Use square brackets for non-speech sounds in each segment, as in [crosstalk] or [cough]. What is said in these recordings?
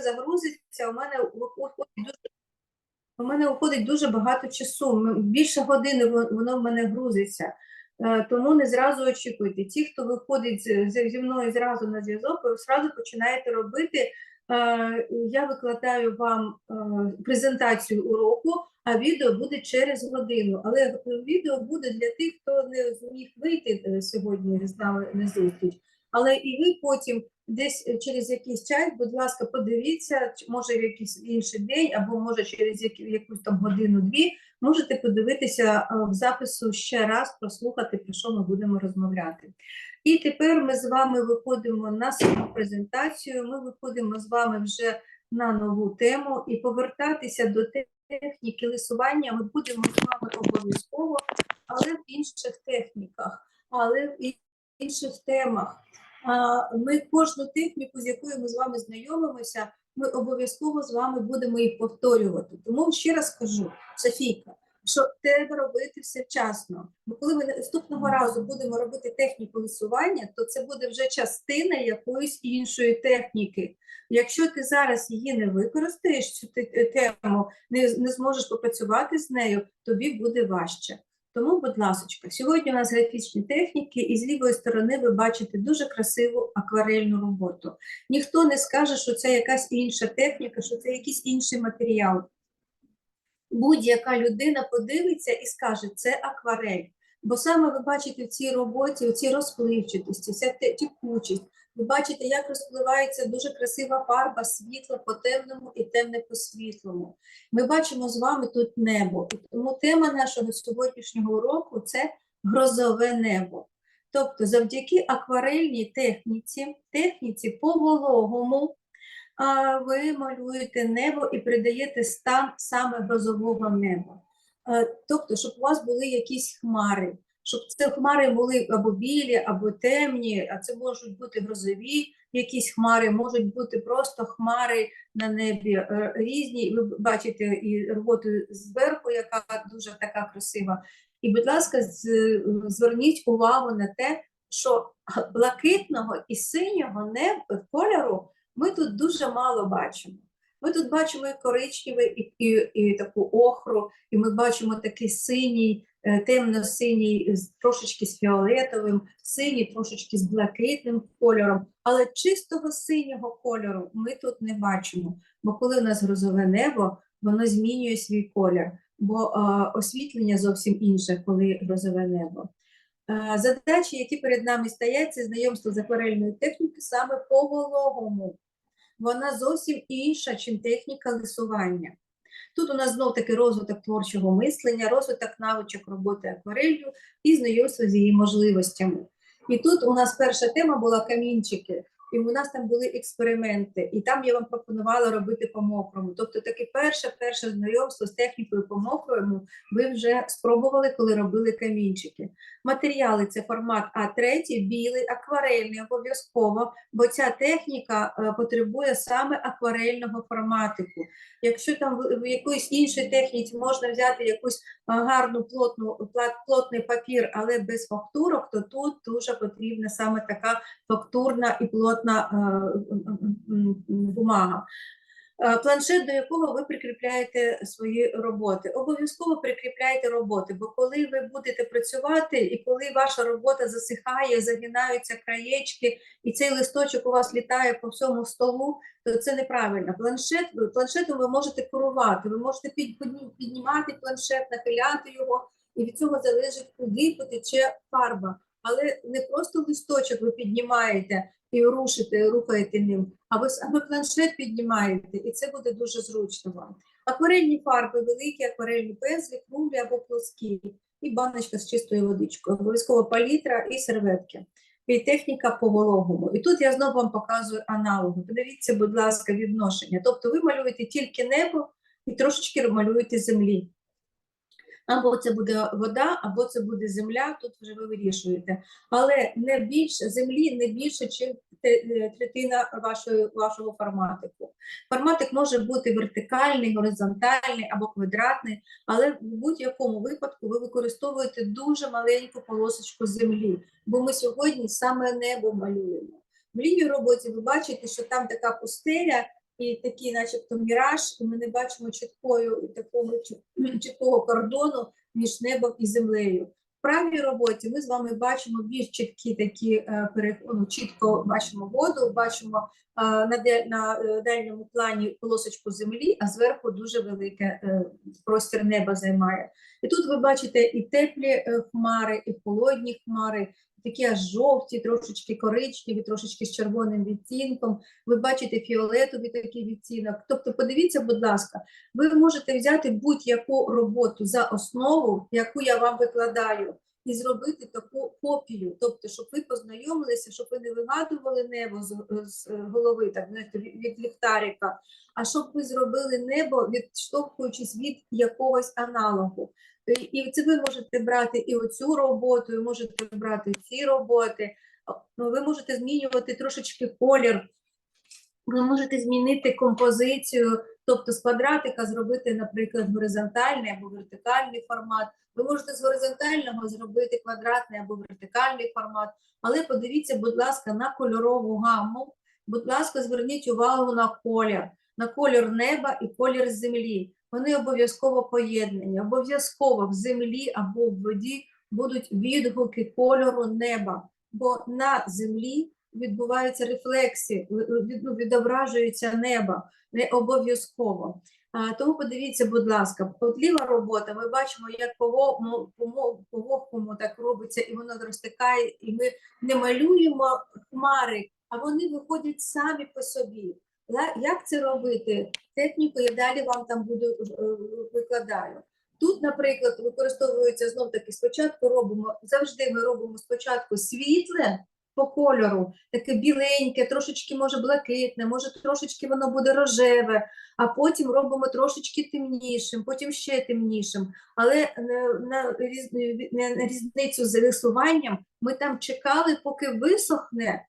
загрузиться, у мене виходить дуже у мене уходить дуже багато часу. Більше години воно в мене грузиться. Е, Тому не зразу очікуйте. Ті, хто виходить зі мною зразу на зв'язок, ви зразу починаєте робити. е, Я викладаю вам е, презентацію уроку, а відео буде через годину. Але відео буде для тих, хто не зміг вийти сьогодні з нами на зустріч. Але і ви потім десь е, через якийсь час, будь ласка, подивіться, може в якийсь інший день, або може через якусь там годину-дві, можете подивитися е, в запису ще раз, прослухати, про що ми будемо розмовляти. І тепер ми з вами виходимо на саму презентацію. Ми виходимо з вами вже на нову тему і повертатися до техніки лисування ми будемо з вами обов'язково, але в інших техніках, але в інших темах. Ми кожну техніку, з якою ми з вами знайомимося, ми обов'язково з вами будемо їх повторювати. Тому ще раз кажу, Софійка, що треба робити все вчасно. Бо коли ми наступного разу будемо робити техніку лисування, то це буде вже частина якоїсь іншої техніки. Якщо ти зараз її не використаєш, цю те- тему, не, не зможеш попрацювати з нею, тобі буде важче. Тому, будь ласка, сьогодні у нас графічні техніки, і з лівої сторони ви бачите дуже красиву акварельну роботу. Ніхто не скаже, що це якась інша техніка, що це якийсь інший матеріал. Будь-яка людина подивиться і скаже, це акварель. Бо саме ви бачите в цій роботі, у цій розпливчатості, вся те- текучість. Ви бачите, як розпливається дуже красива фарба, світла по темному і темне по світлому. Ми бачимо з вами тут небо. І Тому тема нашого сьогоднішнього уроку це грозове небо. Тобто, завдяки акварельній техніці, техніці по вологому, ви малюєте небо і придаєте стан саме грозового неба. Тобто, щоб у вас були якісь хмари, щоб це хмари були або білі, або темні, а це можуть бути грозові якісь хмари, можуть бути просто хмари на небі е, різні. Ви бачите і роботу зверху, яка дуже така красива. І, будь ласка, зверніть увагу на те, що блакитного і синього неба кольору ми тут дуже мало бачимо. Ми тут бачимо і коричневий, і, і, і таку охру, і ми бачимо такий синій, темно-синій, трошечки з фіолетовим, синій трошечки з блакитним кольором, але чистого синього кольору ми тут не бачимо. Бо коли у нас грозове небо, воно змінює свій колір, бо е, освітлення зовсім інше, коли грозове небо. Е, Задачі, які перед нами стоять, це знайомство з акварельною технікою саме по вологому. Вона зовсім інша, чим техніка лисування. Тут у нас знов таки розвиток творчого мислення, розвиток навичок роботи акварелью і знайомство з її можливостями. І тут у нас перша тема була камінчики, і у нас там були експерименти, і там я вам пропонувала робити по мокрому. Тобто таке перше перше знайомство з технікою по мокрому ви вже спробували, коли робили камінчики. Матеріали це формат А3, білий, акварельний обов'язково, бо ця техніка е, потребує саме акварельного форматику. Якщо там в, в якоїсь іншій техніці можна взяти якусь е, гарну плотну плотний папір, але без фактурок, то тут дуже потрібна саме така фактурна і плотна е, м, м, бумага. Е, Планшет, до якого ви прикріпляєте свої роботи. Обов'язково прикріпляйте роботи, бо коли ви будете працювати, і коли ваша робота засихає, загинаються краєчки, і цей листочок у вас літає по всьому столу, то це неправильно. Планшет, планшетом ви можете керувати, ви можете піднімати планшет, нахиляти його, і від цього залежить, куди потече фарба. Але не просто листочок ви піднімаєте і рушите, рухаєте ним, а ви саме планшет піднімаєте, і це буде дуже зручно вам. Акварельні фарби, великі акварельні пензлі, круглі або плоскі, і баночка з чистою водичкою, обов'язково палітра і серветки. І техніка по вологому. І тут я знову вам показую аналоги. Подивіться, будь ласка, відношення. Тобто ви малюєте тільки небо і трошечки малюєте землі. Або це буде вода, або це буде земля, тут вже ви вирішуєте. Але не більше землі, не більше, ніж третина вашої, вашого форматику. Форматик може бути вертикальний, горизонтальний або квадратний, але в будь-якому випадку ви використовуєте дуже маленьку полосочку землі, бо ми сьогодні саме небо малюємо. В лівій роботі ви бачите, що там така пустеля, і такий, начебто, міраж, і ми не бачимо чіткою такого [clears throat] чіткого кордону між небом і землею. В правій роботі ми з вами бачимо більш чіткі такі е, ну, чітко бачимо воду, бачимо на, на е, дальньому плані полосочку землі, а зверху дуже велике е, простір неба займає. І тут ви бачите і теплі е, хмари, і холодні хмари, такі аж жовті, трошечки коричневі, трошечки з червоним відтінком. Ви бачите фіолетовий такий відтінок. Тобто, подивіться, будь ласка, ви можете взяти будь-яку роботу за основу, яку я вам викладаю, і зробити таку копію. Тобто, щоб ви познайомилися, щоб ви не вигадували небо з, з голови, так знаєте, від ліхтарика, а щоб ви зробили небо, відштовхуючись від якогось аналогу. І- І це ви можете брати і оцю роботу, і можете брати ці роботи. Ну, Ви можете змінювати трошечки колір, ви можете змінити композицію, тобто з квадратика зробити, наприклад, горизонтальний або вертикальний формат. Ви можете з горизонтального зробити квадратний або вертикальний формат. Але подивіться, будь ласка, на кольорову гамму. Будь ласка, зверніть увагу на колір, на колір неба і колір землі. Вони обов'язково поєднані. Обов'язково в землі або в воді будуть відгуки кольору неба, бо на землі відбуваються рефлексії, ну, відображується небо, не обов'язково. Тому подивіться, будь ласка, от ліва робота, ми бачимо, як по, вогкому так робиться, і воно розтикає, і ми не малюємо хмари, а вони виходять самі по собі. Як це робити? Техніку я далі вам там буду е, викладаю. Тут, наприклад, використовується знов таки спочатку робимо, завжди ми робимо спочатку світле по кольору, таке біленьке, трошечки може блакитне, може трошечки воно буде рожеве, а потім робимо трошечки темнішим, потім ще темнішим. Але на, на, різницю з рисуванням ми там чекали, поки висохне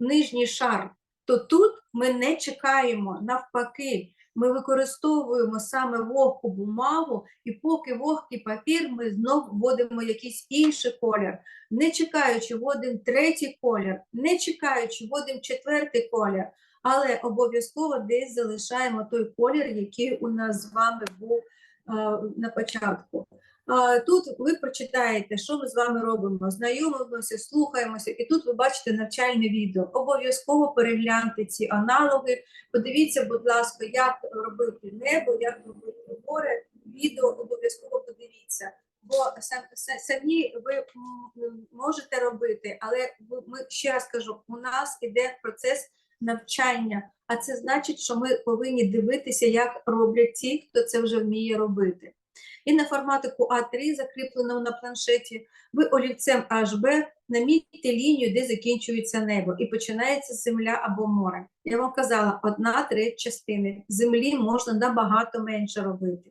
нижній шар, то тут ми не чекаємо, навпаки, ми використовуємо саме вогку бумагу, і поки вогкий папір, ми знов вводимо якийсь інший колір. Не чекаючи, вводимо третій колір, не чекаючи, вводимо четвертий колір, але обов'язково десь залишаємо той колір, який у нас з вами був е, на початку. Тут ви прочитаєте, що ми з вами робимо, знайомимося, слухаємося, і тут ви бачите навчальне відео. Обов'язково перегляньте ці аналоги. Подивіться, будь ласка, як робити небо, як робити гори. Відео обов'язково подивіться. Бо сам- самі ви можете робити, але ми ще раз кажу, у нас іде процес навчання, а це значить, що ми повинні дивитися, як роблять ті, хто це вже вміє робити. І на форматику А3, закріпленому на планшеті, ви олівцем HB намітьте лінію, де закінчується небо, і починається земля або море. Я вам казала, одна треть частини. Землі можна набагато менше робити.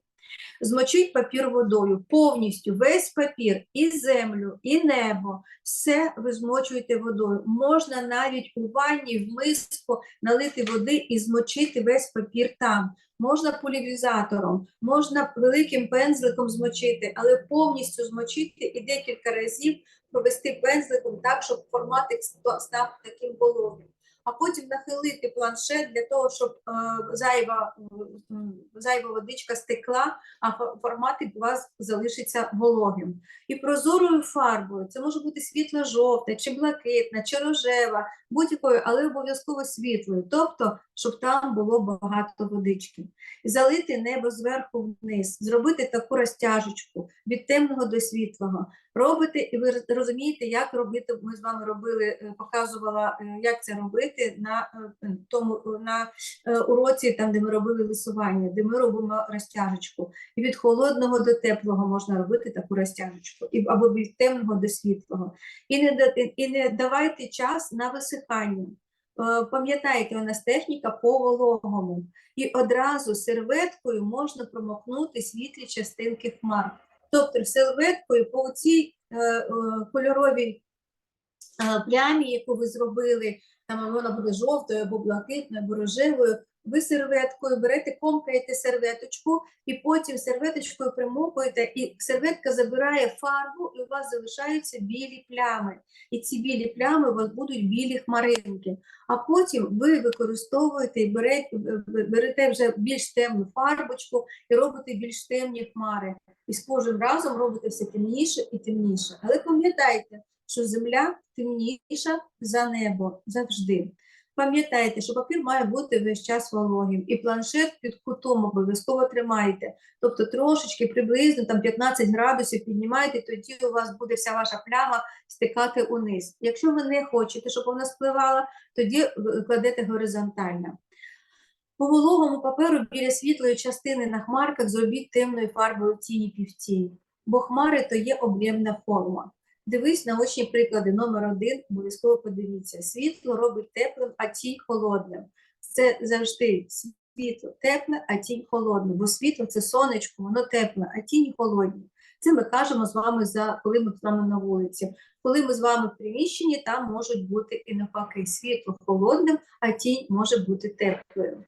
Змочіть папір водою, повністю весь папір, і землю, і небо, все ви змочуєте водою. Можна навіть у ванні в миску налити води і змочити весь папір там. Можна полівізатором, можна великим пензликом змочити, але повністю змочити і декілька разів провести пензликом так, щоб форматик ста- став таким вологим. А потім нахилити планшет для того, щоб е, зайва, зайва водичка стекла, а фо- форматик у вас залишиться вологим. І прозорою фарбою це може бути світло-жовта, чи блакитна, чи рожева, будь-якою, але обов'язково світлою, тобто, щоб там було багато водички. І залити небо зверху вниз, зробити таку розтяжечку від темного до світлого. Робите, і ви розумієте, як робити. Ми з вами робили, е, показувала, е, як це робити на е, тому на уроці, там, де ми робили лисування, де ми робимо розтяжечку. І від холодного до теплого можна робити таку розтяжечку, і або від темного до світлого. І не і не давайте час на висихання. Е, Пам'ятайте, у нас техніка по вологому. І одразу серветкою можна промокнути світлі частинки хмар. Тобто серветкою по цій е, е, кольоровій е, плямі, яку ви зробили, там вона буде жовтою або блакитною, або рожевою, ви серветкою берете, комкаєте серветочку, і потім серветочкою примокуєте, і серветка забирає фарбу, і у вас залишаються білі плями. І ці білі плями у вас будуть білі хмаринки. А потім ви використовуєте і берете, берете вже більш темну фарбочку і робите більш темні хмари. І з кожним разом робите все темніше і темніше. Але пам'ятайте, що земля темніша за небо завжди. Пам'ятайте, що папір має бути весь час вологим, і планшет під кутом обов'язково тримайте. Тобто трошечки приблизно там 15 градусів піднімайте, тоді у вас буде вся ваша пляма стикати униз. Якщо ви не хочете, щоб вона спливала, тоді кладете горизонтально. По вологому паперу біля світлої частини на хмарках зробіть темною фарбою тіні півтінь, бо хмари то є об'ємна форма. Дивись наочні приклади номер один, обов'язково подивіться. Світло робить теплим, а тінь холодним. Це завжди світло тепле, а тінь холодна, бо світло це сонечко, воно тепле, а тіні холодні. Це ми кажемо з вами за коли ми з вами на вулиці. Коли ми з вами в приміщенні, там можуть бути і навпаки світло холодним, а тінь може бути теплою.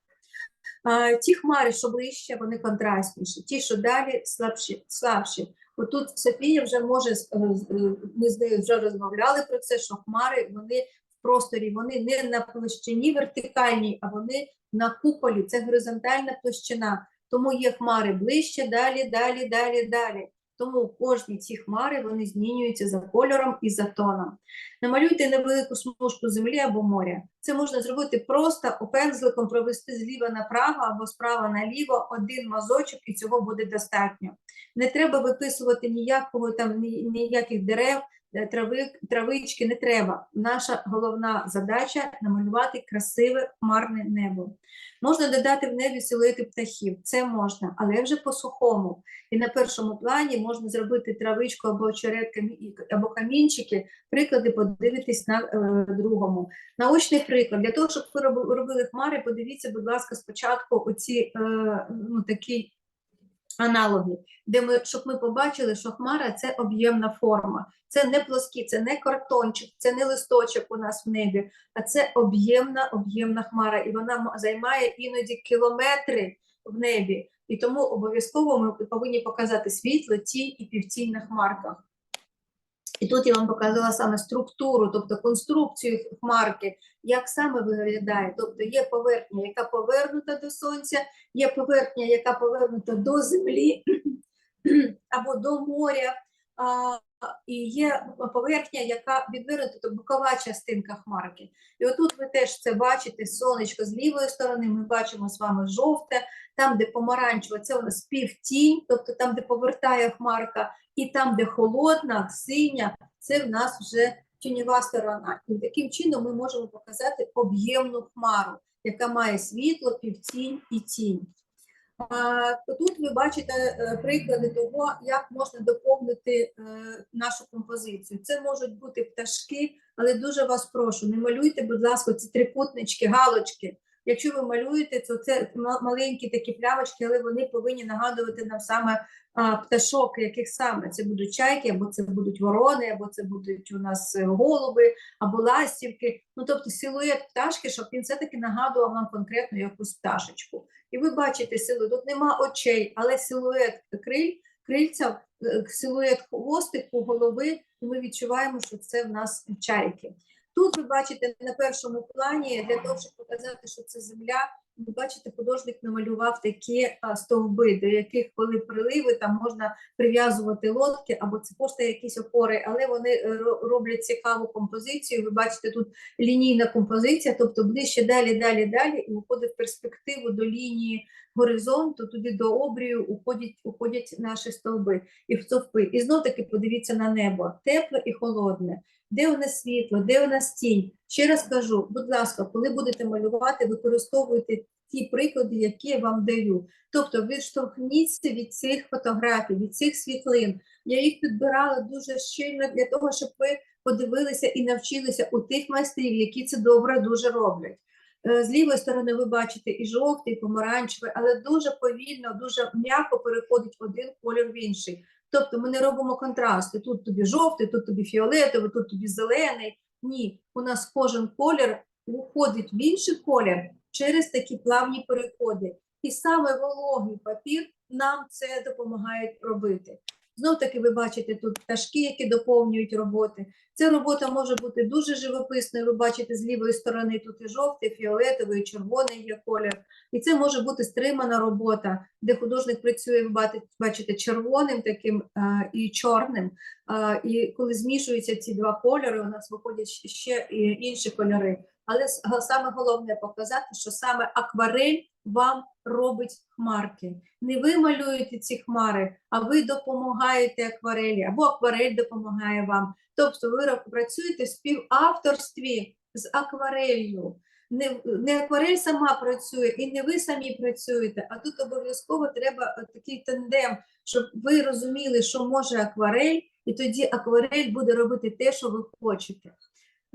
Ті хмари, що ближче, вони контрастніші, ті, що далі слабші. слабші. Отут Софія вже може е, е, ми з нею вже розмовляли про це, що хмари вони в просторі, вони не на площині вертикальній, а вони на куполі. Це горизонтальна площина. Тому є хмари ближче, далі, далі, далі, далі. Тому кожні ці хмари вони змінюються за кольором і за тоном. Намалюйте невелику смужку землі або моря. Це можна зробити просто опензликом провести зліва направо або справа наліво один мазочок, і цього буде достатньо. Не треба виписувати ніякого там ніяких дерев, трави, травички, не треба. Наша головна задача намалювати красиве хмарне небо. Можна додати в небі силуети птахів, це можна, але вже по-сухому. І на першому плані можна зробити травичку або очерет камі- або камінчики, приклади подивитись на е, другому. Наочний приклад. Для того, щоб ви робили хмари, подивіться, будь ласка, спочатку оці е, ну, такі аналоги, де ми, щоб ми побачили, що хмара це об'ємна форма. Це не плоскі, це не картончик, це не листочок у нас в небі, а це об'ємна, об'ємна хмара, і вона займає іноді кілометри в небі. І тому обов'язково ми повинні показати світло, тінь і півтінь на хмарках. І тут я вам показала саме структуру, тобто конструкцію хмарки, як саме виглядає. Тобто є поверхня, яка повернута до сонця, є поверхня, яка повернута до землі [clears throat] або до моря, а, і є поверхня, яка відвернута, тобто бокова частинка хмарки. І отут ви теж це бачите, сонечко з лівої сторони, ми бачимо з вами жовте, там, де помаранчева, це у нас півтінь, тобто там, де повертає хмарка, і там, де холодна, синя, це в нас вже тіньова сторона. І таким чином ми можемо показати об'ємну хмару, яка має світло, півтінь і тінь. Тут ви бачите е, приклади того, як можна доповнити е, нашу композицію. Це можуть бути пташки, але дуже вас прошу, не малюйте, будь ласка, ці трикутнички, галочки. Якщо ви малюєте, то це ма- маленькі такі плямочки, але вони повинні нагадувати нам саме а, пташок, яких саме це будуть чайки, або це будуть ворони, або це будуть у нас е, голуби, або ластівки. Ну тобто силует пташки, щоб він все-таки нагадував нам конкретно якусь пташечку. І ви бачите силует, тут нема очей, але силует криль, крильця, е, силует хвостику, голови, і ми відчуваємо, що це в нас чайки. Тут ви бачите на першому плані, для того, щоб показати, що це земля, ви бачите, художник намалював такі стовби, до яких, коли приливи, там можна прив'язувати лодки, або це просто якісь опори, але вони е, роблять цікаву композицію. Ви бачите, тут лінійна композиція, тобто ближче далі, далі, далі, і виходить в перспективу до лінії горизонту, туди до обрію уходять, уходять наші стовби і стовпи. І знов таки подивіться на небо, тепле і холодне. Де у нас світло, де у нас тінь? Ще раз кажу, будь ласка, коли будете малювати, використовуйте ті приклади, які я вам даю. Тобто відштовхніться від цих фотографій, від цих світлин. Я їх підбирала дуже щільно для того, щоб ви подивилися і навчилися у тих майстрів, які це добре дуже роблять. Е, З лівої сторони ви бачите і жовтий, і помаранчевий, але дуже повільно, дуже м'яко переходить один колір в інший. Тобто ми не робимо контрасти. Тут тобі жовтий, тут тобі фіолетовий, тут тобі зелений. Ні, у нас кожен колір уходить в інший колір, через такі плавні переходи. І саме вологий папір нам це допомагає робити. Знов таки ви бачите тут пташки, які доповнюють роботи. Ця робота може бути дуже живописною. Ви бачите з лівої сторони тут і жовтий, фіолетовий, і червоний є колір. І це може бути стримана робота, де художник працює, ви бачите, червоним таким а, і чорним. А, і коли змішуються ці два кольори, у нас виходять ще інші кольори. Але саме головне показати, що саме акварель вам робить хмарки. Не ви малюєте ці хмари, а ви допомагаєте акварелі, або акварель допомагає вам. Тобто ви працюєте в співавторстві з акварелью. Не, не акварель сама працює, і не ви самі працюєте, а тут обов'язково треба е, такий тандем, щоб ви розуміли, що може акварель, і тоді акварель буде робити те, що ви хочете.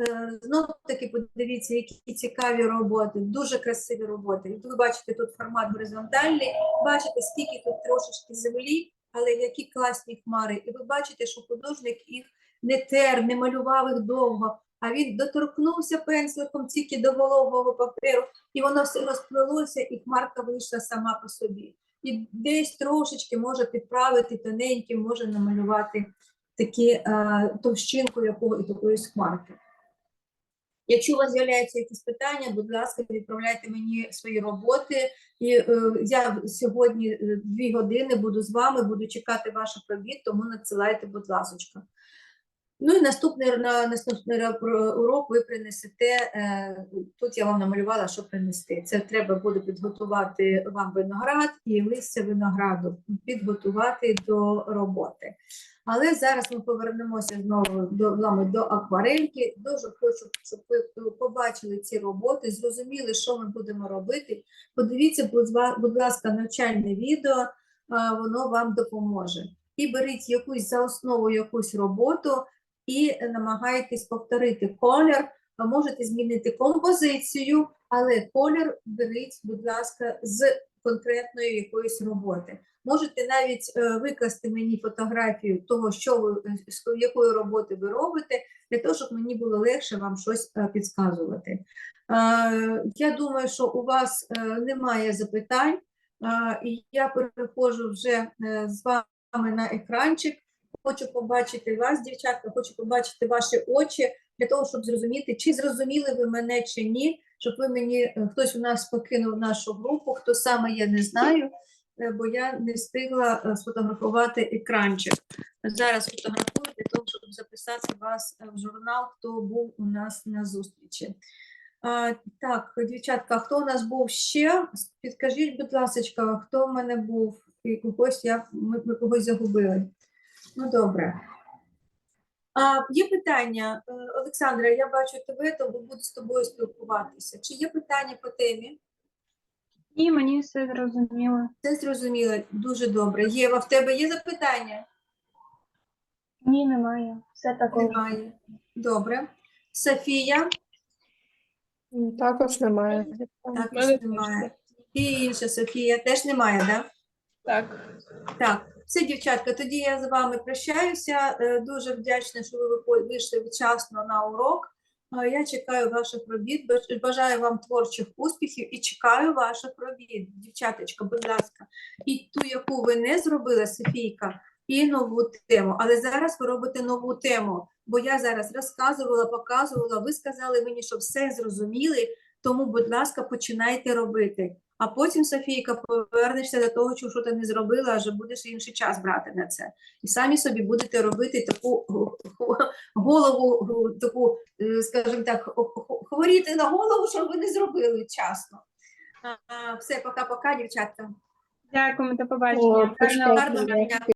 Е, Знову таки подивіться, які цікаві роботи, дуже красиві роботи. Ви бачите тут формат горизонтальний, бачите, скільки тут трошечки землі, але які класні хмари. І ви бачите, що художник їх не тер, не малював їх довго, а він доторкнувся пензликом тільки до вологого паперу, і воно все розплилося, і хмарка вийшла сама по собі. І десь трошечки може підправити тоненьким, може намалювати такі е, товщинку якого, якоїсь хмарки. Якщо у вас з'являються якісь питання, будь ласка, відправляйте мені свої роботи. І е, я сьогодні е, дві години буду з вами, буду чекати ваших робіт, тому надсилайте, будь ласочка. Ну і наступний на наступний урок ви принесете. Е, тут я вам намалювала, що принести. Це треба буде підготувати вам виноград і листя винограду, підготувати до роботи. Але зараз ми повернемося знову до до акварельки. Дуже хочу, щоб ви побачили ці роботи, зрозуміли, що ми будемо робити. Подивіться, будь ласка, навчальне відео, а, воно вам допоможе. І беріть якусь за основу якусь роботу і намагайтесь повторити колір. Можете змінити композицію, але колір беріть, будь ласка, з конкретної якоїсь роботи. Можете навіть е, викласти мені фотографію того, що ви з якої роботи ви робите, для того, щоб мені було легше вам щось е, підказувати. Е, Я думаю, що у вас немає запитань, і я переходжу вже з вами на екранчик. Хочу побачити вас, дівчатка, хочу побачити ваші очі для того, щоб зрозуміти, чи зрозуміли ви мене чи ні, щоб ви мені е, хтось у нас покинув нашу групу, хто саме я не знаю, е, бо я не встигла е, сфотографувати екранчик. Зараз фотографую для того, щоб записати вас в журнал, хто був у нас на зустрічі. А, так, дівчатка, хто у нас був ще? Підкажіть, будь ласка, хто в мене був? І когось я ми, ми когось загубили. Ну, добре. А, є питання, Е, Олександра, я бачу тебе, то буду з тобою спілкуватися. Чи є питання по темі? Ні, мені все зрозуміло. Це зрозуміло, дуже добре. Єва, в тебе є запитання? Ні, немає. Все також. Немає. Добре. Софія? Також немає. Також немає. І інша Софія теж немає, так? Да? Так. Так, все, дівчатка, тоді я з вами прощаюся. Е, Дуже вдячна, що ви вийшли вчасно на урок. Е, Я чекаю ваших робіт. Баж- Бажаю вам творчих успіхів і чекаю ваших робіт. Дівчаточка, будь ласка. І ту, яку ви не зробили, Софійка, і нову тему. Але зараз ви робите нову тему, бо я зараз розказувала, показувала. Ви сказали мені, що все зрозуміли. Тому, будь ласка, починайте робити. А потім, Софійка, повернешся до того, що ти не зробила, вже будеш інший час брати на це. І самі собі будете робити таку [laughs] голову, таку, е, скажімо так, хворіти на голову, що ви не зробили вчасно. Все, пока-пока, дівчатка. Дякуємо, до побачення. Гарного